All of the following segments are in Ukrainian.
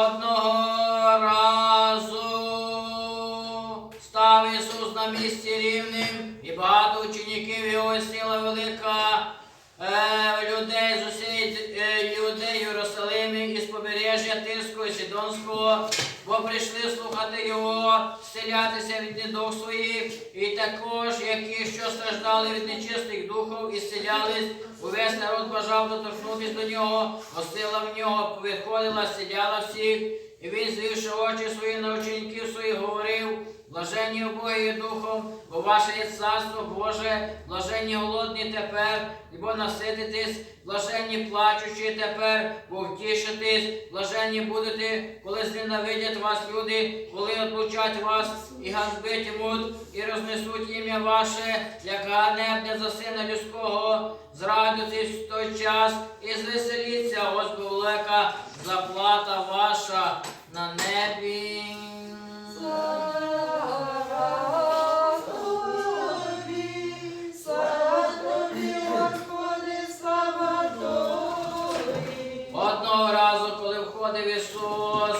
одного разу. Став Ісус на місці рівним, і багато учнів його сила велика е, людей з усієї е, людей Єрусалимі із побережжя Тирського і Сідонського, прийшли слухати його, зцілятися від недух своїх, і також, які що страждали від нечистих духов і зцілялись, увесь народ бажав доторкнутися до нього, гостила в нього виходила, зціляла всіх, і він, звівши очі свої на учеників блаженні обоє духом, бо ваше є царство Боже, блаженні голодні тепер, бо насититесь, блаженні плачучі тепер, бо втішитесь, блаженні будете, коли зненавидять вас люди, коли отлучать вас і ганьбитимуть, і рознесуть ім'я ваше, як ганебне за сина людського, зрадуйтесь в той час і звеселіться, ось велика заплата ваша на небі. Одного разу, коли входив Ісус,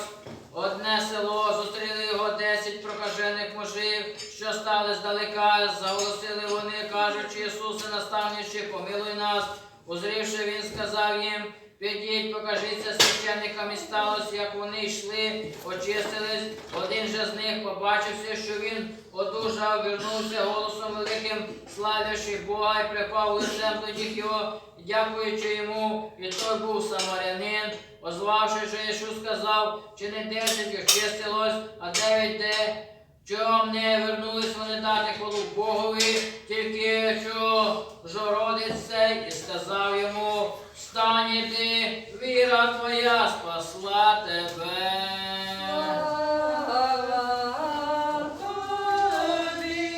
одне село, зустріли його десять прокажених мужів, що стали здалека, заголосили вони, кажучи, Ісусе, наставнище, помилуй нас. Узрівши, він сказав їм, підіть, покажіться священникам і сталося, як вони йшли, очистились. Один же з них, побачивши, що він одужав, вернувся голосом великим, славлячи Бога, і припав лицем до них його, дякуючи йому, і той був самарянин. Озвавши, що Ісус сказав, чи не десять очистилось, а дев'ять де. Чом не вернулись вони дати хвалу Богові, тільки що жородець цей і сказав йому, встань іди, віра твоя спасла тебе. Слава Тобі,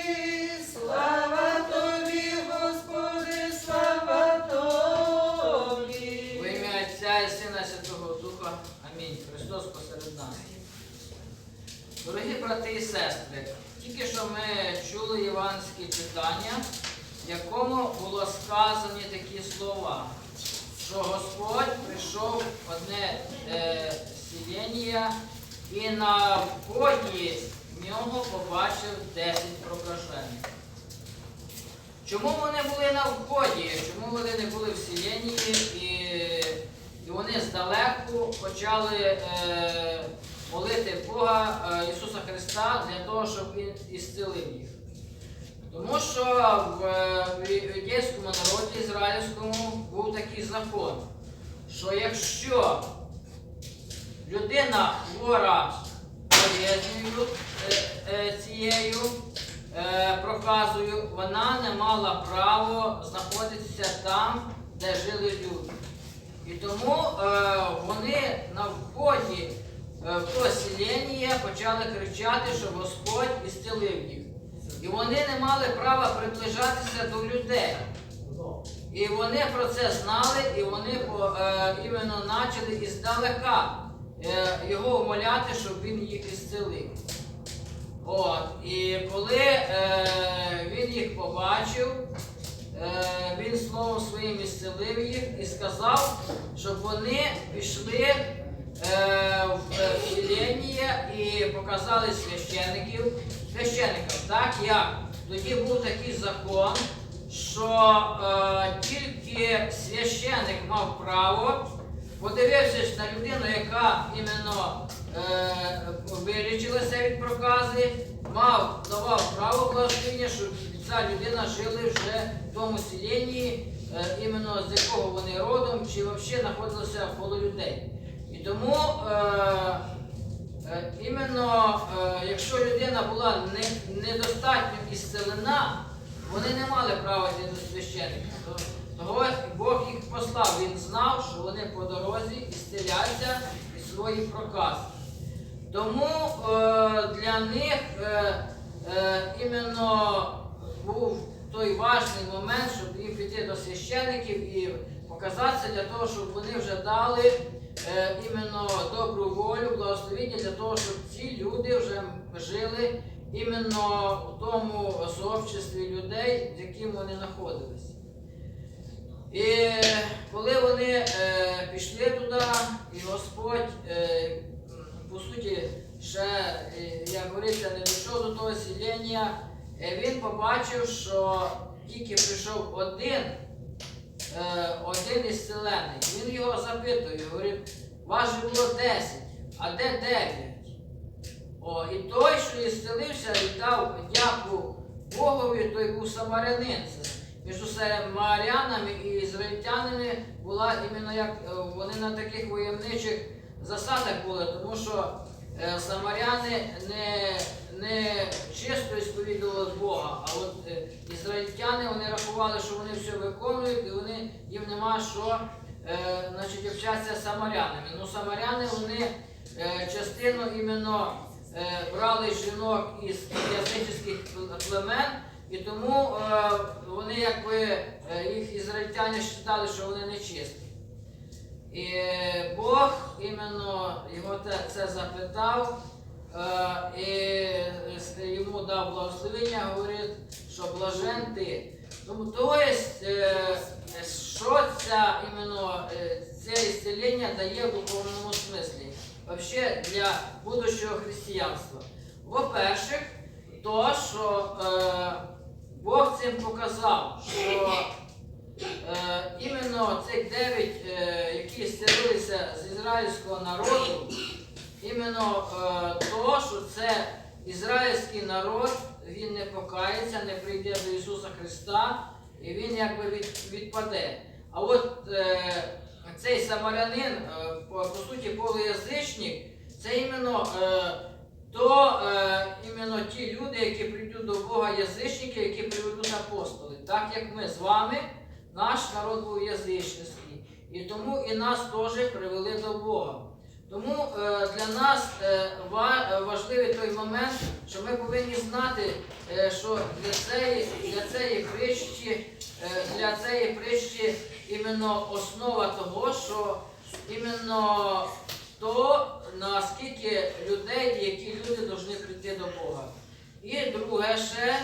слава Тобі, Господи, слава Тобі. Во ім'я Отця і Сина Святого Духа. Амінь. Христос посеред нас. Дорогі брати і сестри, тільки що ми чули іванське читання, в якому було сказані такі слова, що Господь прийшов в одне е, сілення і на вході в нього побачив 10 прокажених. Чому вони були на вході? Чому вони не були в сіленні і, і вони здалеку почали е, молити Бога е, Ісуса Христа для того, щоб Він ісцелив їх? Тому що в, е, єврейському народі ізраїльському був такий закон, що якщо людина хвора болезнью е, е, цією проказою, вона не мала право знаходитися там, де жили люди. І тому вони на вході в то почали кричати, що Господь ісцелив їх. І вони не мали права приближатися до людей. І вони про це знали, і вони е, іменно почали іздалека е, його умоляти, щоб він їх ісцелив. От, і коли е, він їх побачив, е, він словом своїм ісцелив їх і сказав, щоб вони пішли в е, і показали священиків, священикам, так? Як? Тоді був такий закон, що е, тільки священик мав право, подивившись на людину, яка іменно е, вилічилася від прокази, мав, давав право благословення, щоб ця людина жила вже в тому селенні, е, іменно з якого вони родом, чи взагалі знаходилися коло людей. І тому е, е, іменно, е, якщо людина була не, недостатньо ісцелена, вони не мали права йти до священника. Того Бог їх послав, він знав, що вони по дорозі ісцеляться від своїх проказ. Тому е, для них е, е, іменно був той важний момент, щоб їм піти до священиків і показатися для того, щоб вони вже дали е, іменно добру волю, благословіння для того, щоб ці люди вже жили іменно в тому сообществі людей, з яким вони знаходились. І коли вони е, пішли туди, і Господь, е, по суті, ще, е, як говориться, не дійшов до того сілення, е, він побачив, що тільки прийшов один, один із селений. Він його запитує, говорить, вас було 10, а де 9? О, і той, що ісцелився, віддав дяку Богові, той був самарянин. Між самарянами і ізраїльтянами була іменно як е, вони на таких воєнничих засадах були, тому що е, самаряни не, не чисто сповідували Бога, а от е, ізраїльтяни вони рахували, що вони все виконують, і вони їм нема що е, значить, з самарянами. Ну, самаряни вони е, частину іменно е, брали жінок із язичних племен, і тому е, вони якби е, їх ізраїльтяни вважали, що вони нечисті. І е, Бог те, це запитав е, і йому дав благословення, говорить, що блажен ти. Тому то есть, е, що ця іменно е, це ісцелення дає в духовному смислі? Вообще для будущого християнства. Во-перше, то, що е, Бог цим показав, що е, іменно цих дев'ять, е, які стелилися з ізраїльського народу, іменно е, то, що це ізраїльський народ, він не покається, не прийде до Ісуса Христа, і він якби від, відпаде. А от е, цей самарянин, е, по, по суті, полуязичник, це іменно е, то е, іменно ті люди, які прийдуть до Бога язичники, які приведуть апостоли. Так як ми з вами, наш народ був язичницький. І тому і нас теж привели до Бога. Тому е, для нас е, ва- важливий той момент, що ми повинні знати, е, що для цієї, для цієї притчі, для цієї притчі іменно основа того, що іменно то, наскільки людей, які люди повинні прийти до Бога. І друге ще,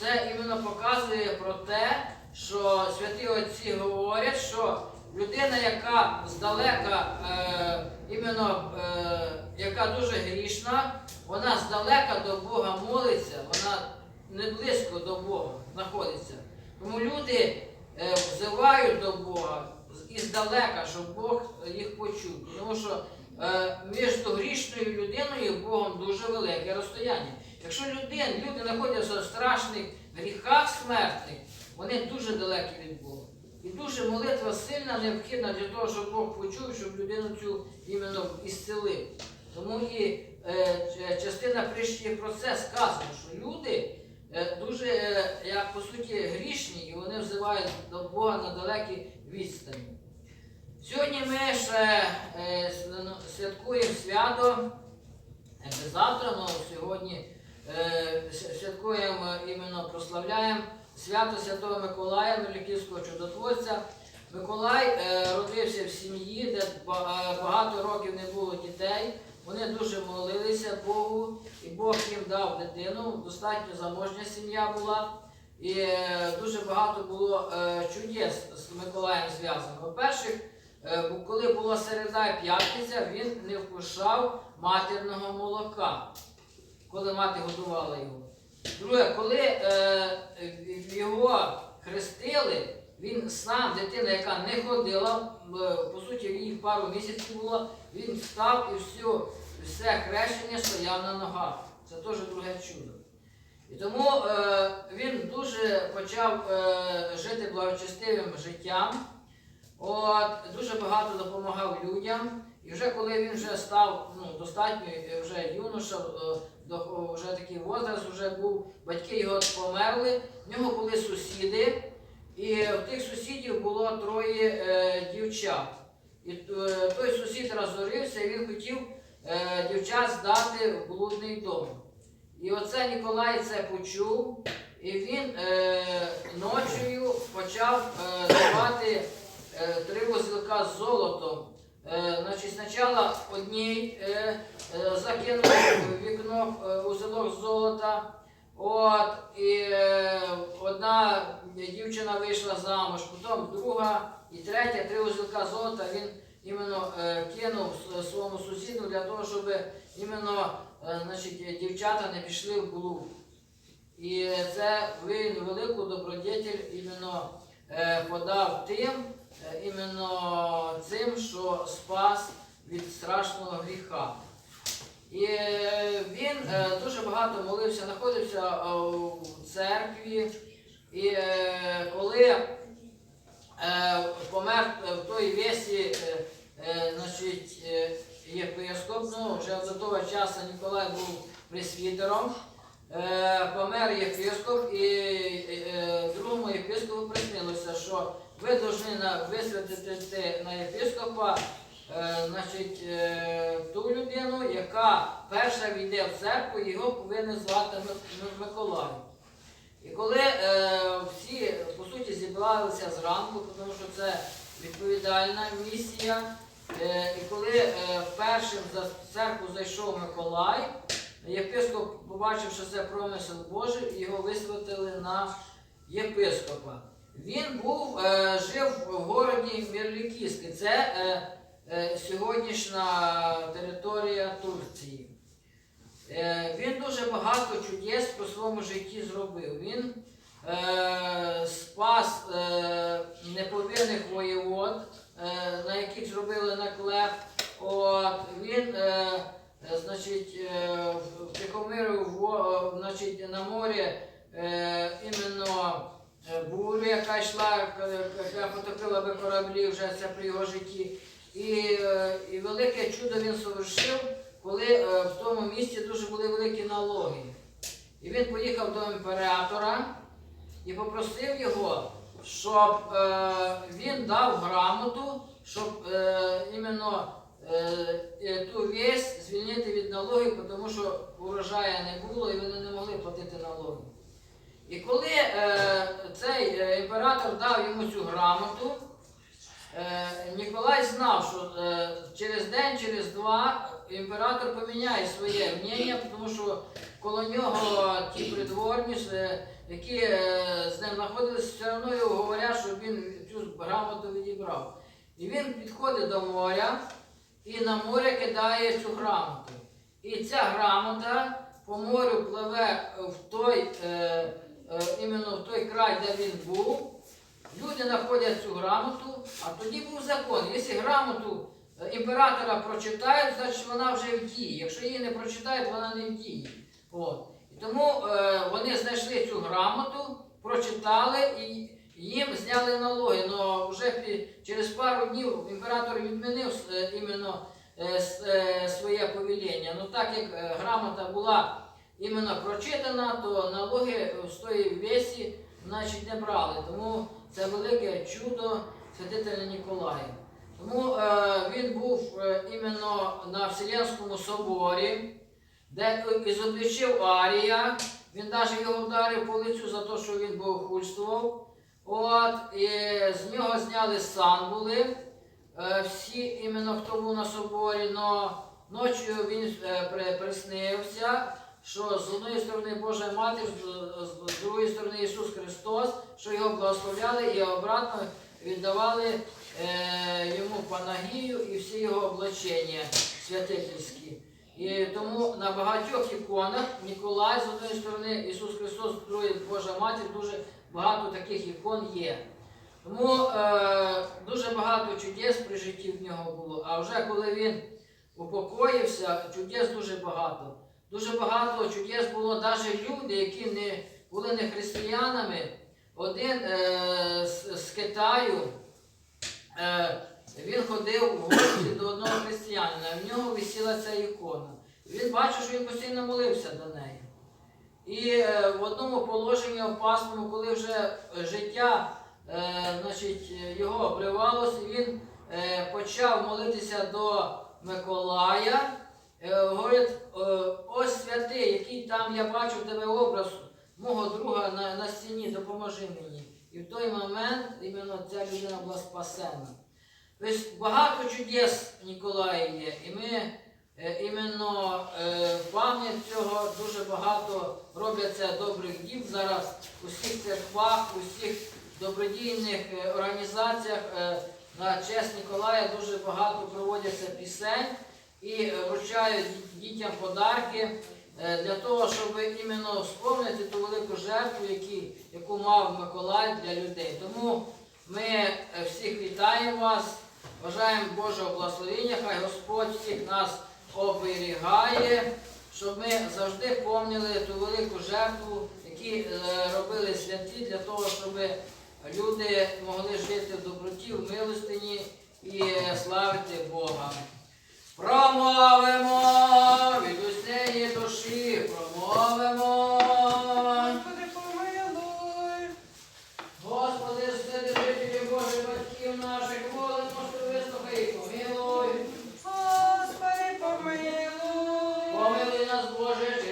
це іменно показує про те, що святі отці говорять, що людина, яка здалека, е, іменно, е, яка дуже грішна, вона здалека до Бога молиться, вона не близько до Бога знаходиться. Тому люди е, взивають до Бога з- іздалека, щоб Бог їх почув. Тому що е, між грішною людиною і Богом дуже велике розстояння. Якщо людин, люди знаходяться в страшних гріхах смертних, вони дуже далекі від Бога. І дуже молитва сильна, необхідна для того, щоб Бог почув, щоб людину цю іменно ісцелив. Тому і е, частина прищі про це сказано, що люди е, дуже, е, як по суті, грішні, і вони взивають до Бога на далекій відстані. Сьогодні ми ще е, святкуємо свято, е, завтра, але сьогодні е, святкуємо іменно прославляємо свято Святого Миколая, Великівського чудотворця. Миколай е, родився в сім'ї, де е, багато років не було дітей. Вони дуже молилися Богу, і Бог їм дав дитину. Достатньо заможня сім'я була. І е, дуже багато було чудес з Миколаєм зв'язано. По-перше, коли була середа і п'ятниця, він не вкушав матерного молока, коли мати годувала його. Друге, коли е, його хрестили, він сам, дитина, яка не ходила, е, по суті, їй пару місяців було, він встав і все, все хрещення стояв на ногах. Це теж друге чудо. І тому е, він дуже почав е, жити благочестивим життям. От, дуже багато допомагав людям. І вже коли він вже став ну, достатньо вже юноша, е, вже такий возраст вже був, батьки його померли, в нього були сусіди, і в тих сусідів було троє е, дівчат. І е, той сусід розорився, і він хотів е, дівчат здати в блудний дом. І оце Ніколай це почув, і він е, ночою почав е, давати е, три вузелка з золотом. Е, Значить, спочатку одній е, е, закинув вікно узелок золота. От, і одна дівчина вийшла замуж, потім друга і третя, три узелка золота він іменно кинув своєму сусіду для того, щоб іменно значить, дівчата не пішли в блуд. І це він велику добродетель іменно подав тим, іменно цим, що спас від страшного гріха. І е, він е, дуже багато молився, знаходився е, в церкві. І е, коли е, помер е, в той весі, е, е, значить, е, єпископ, ну, вже до того часу Ніколай був пресвітером, е, помер єпископ, і е, другому єпископу приснилося, що ви повинні висвятити на єпископа е, значить, е, ту людину, яка перша війде в церкву, його повинен звати Ми- Ми- Миколай. І коли е, всі по суті зібралися зранку, тому що це відповідальна місія. І коли першим за церкву зайшов Миколай, єпископ побачив, що це промисел Божий, його висвятили на єпископа. Він був, е, жив в городі Мірлікіски. Це е, е, сьогоднішня територія Турції. Е, Він дуже багато чудес по своєму житті зробив. Він е, спас е, неповірних воєвод, е, на яких зробили наклеп. От, він е, е, значить, е, втихомирив во- е, значить, на морі е, іменно е, бурю, яка йшла, к- яка потопила би це при його житті. І, е, і велике чудо він совершив, коли е, в тому місці дуже були великі налоги. І він поїхав до імператора і попросив його, щоб е, він дав грамоту, щоб іменно ту весь звільнити від налогів, тому що урожаю не було і вони не могли платити налоги. І коли цей імператор дав йому цю грамоту, Ніколай знав, що е, через день, через два імператор поміняє своє мнення, тому що коло нього ті придворні, е, які е, з ним знаходилися, все одно його говорять, що він цю грамоту відібрав. І він підходить до моря і на море кидає цю грамоту. І ця грамота по морю пливе в той, е, е, іменно в той край, де він був. Люди знаходять цю грамоту, а тоді був закон. Якщо грамоту е, імператора прочитають, значить вона вже в дії. Якщо її не прочитають, вона не в дії. От. І тому е, вони знайшли цю грамоту, прочитали і їм зняли налоги. Но вже пі- через пару днів імператор відмінив е, іменно е, е, своє повеління. Ну так як е, грамота була іменно прочитана, то налоги з тої весі значить, не брали. Тому це велике чудо святителя Ніколая. Тому е, він був е, іменно на Вселенському соборі, де ізоблічив Арія. Він навіть його вдарив по лицю за те, що він богохульствував. От, і з нього зняли сан були. Е, всі іменно хто був на соборі, но ночі він е, приснився, що з одної сторони Божа з- з другої сторони Ісус Христос, що його благословляли і обратно віддавали е, йому Панагію і всі його облачення святительські. І тому на багатьох іконах Ніколай з одної сторони, Ісус Христос, з другої Божа Матір, дуже багато таких ікон є. Тому е, дуже багато чудес при житті в нього було. А вже коли він упокоївся, чудес дуже багато. Дуже багато чудес було навіть люди, які не були не християнами. Один е, з, з Китаю е, він ходив в гості до одного християнина, в нього висіла ця ікона. Він бачив, що він постійно молився до неї. І е, в одному положенні опасному, коли вже життя е, значить, його обривалося, він е, почав молитися до Миколая. Е, говорить, е, ось святий, який там я бачу в тебе образ мого друга на, на стіні, допоможи мені. І в той момент іменно ця людина була спасена. Тобто багато чудес Ніколаї є, і ми е, іменно пам'ять цього дуже багато робляться добрих дів зараз у всіх церквах, у всіх добродійних організаціях на честь Ніколая дуже багато проводяться пісень і е, вручають дітям подарки е, для того, щоб іменно вспомнити ту велику жертву, яку мав Миколай для людей. Тому ми е, всіх вітаємо вас, бажаємо Божого благословення, хай Господь всіх нас оберігає, щоб ми завжди пам'ятали ту велику жертву, які робили святі для того, щоб люди могли жити в доброті, в милостині і славити Бога. Промовимо від усієї душі, промовимо. Господи, помилуй. Господи, сиди жителі Божих батьків наших, молимо, що вислухай і помилуй. Господи, помилуй. Помилуй нас, Боже,